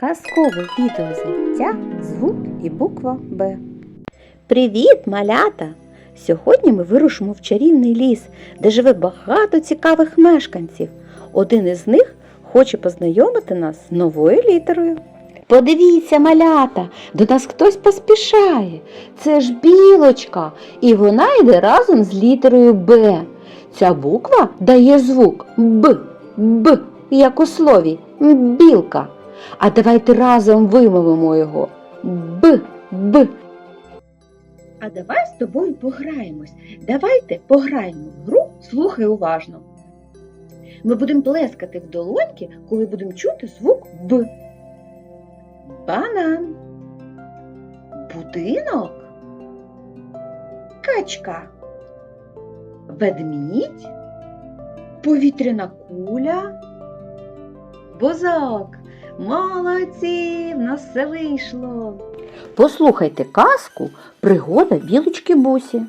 Казкове відеозняття звук і буква Б. Привіт, малята! Сьогодні ми вирушимо в чарівний ліс, де живе багато цікавих мешканців. Один із них хоче познайомити нас з новою літерою. Подивіться, малята, до нас хтось поспішає. Це ж білочка, і вона йде разом з літерою Б. Ця буква дає звук Б, Б, як у слові білка. А давайте разом вимовимо його Б, Б. А давай з тобою пограємось. Давайте пограємо в гру слухай уважно. Ми будемо плескати в долоньки, коли будемо чути звук Б. Банан. Будинок. Качка. Ведмідь. Повітряна куля. Бозок. Молодці, в нас все вийшло. Послухайте казку Пригода білочки Бусі.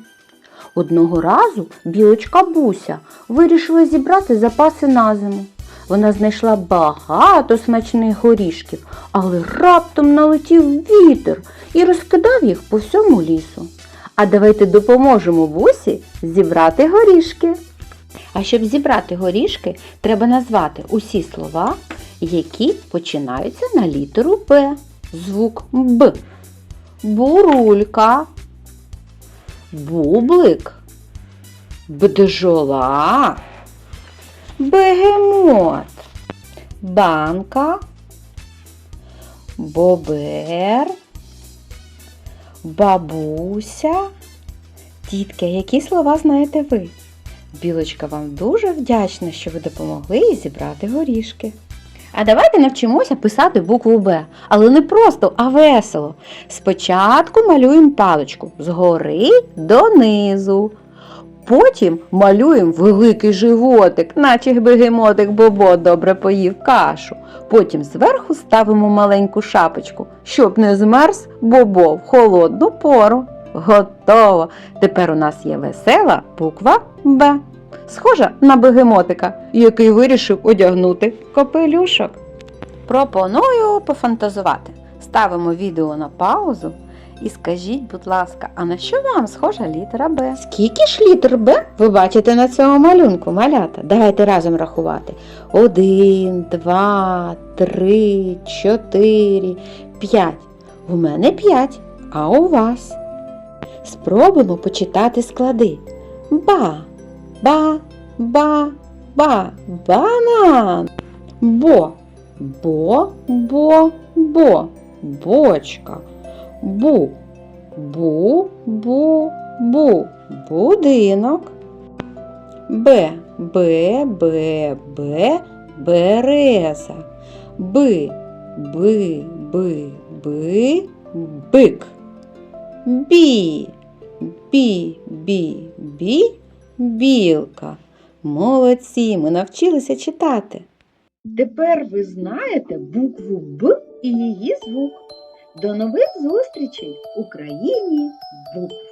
Одного разу білочка Буся вирішила зібрати запаси на зиму. Вона знайшла багато смачних горішків, але раптом налетів вітер і розкидав їх по всьому лісу. А давайте допоможемо бусі зібрати горішки. А щоб зібрати горішки, треба назвати усі слова, які починаються на літеру Б. Звук Б. Бурулька, бублик, бджола, бегемот, банка, бобер, бабуся. Дітки, які слова знаєте ви? Білочка вам дуже вдячна, що ви допомогли їй зібрати горішки. А давайте навчимося писати букву Б, але не просто, а весело. Спочатку малюємо паличку згори донизу. Потім малюємо великий животик, наче бегемотик Бобо добре поїв кашу. Потім зверху ставимо маленьку шапочку, щоб не змерз Бобо в холодну пору. Готово! Тепер у нас є весела буква Б. Схожа на бегемотика, який вирішив одягнути капелюшок. Пропоную пофантазувати. Ставимо відео на паузу і скажіть, будь ласка, а на що вам схожа літера Б? Скільки ж літер Б ви бачите на цьому малюнку, малята? Давайте разом рахувати. Один, два, три, чотири, п'ять. У мене п'ять, а у вас? Спробуємо почитати склади. Ба, ба, ба, ба, банан. Бо, бо, бо, бо, бочка. Бу, бу, бу, бу, будинок. Б, Б, Б, Б, береза. Б, Б, Б, Б, бик. Бі, бі, бі, бі, білка. Молодці, ми навчилися читати. Тепер ви знаєте букву Б і її звук. До нових зустрічей в Україні букв!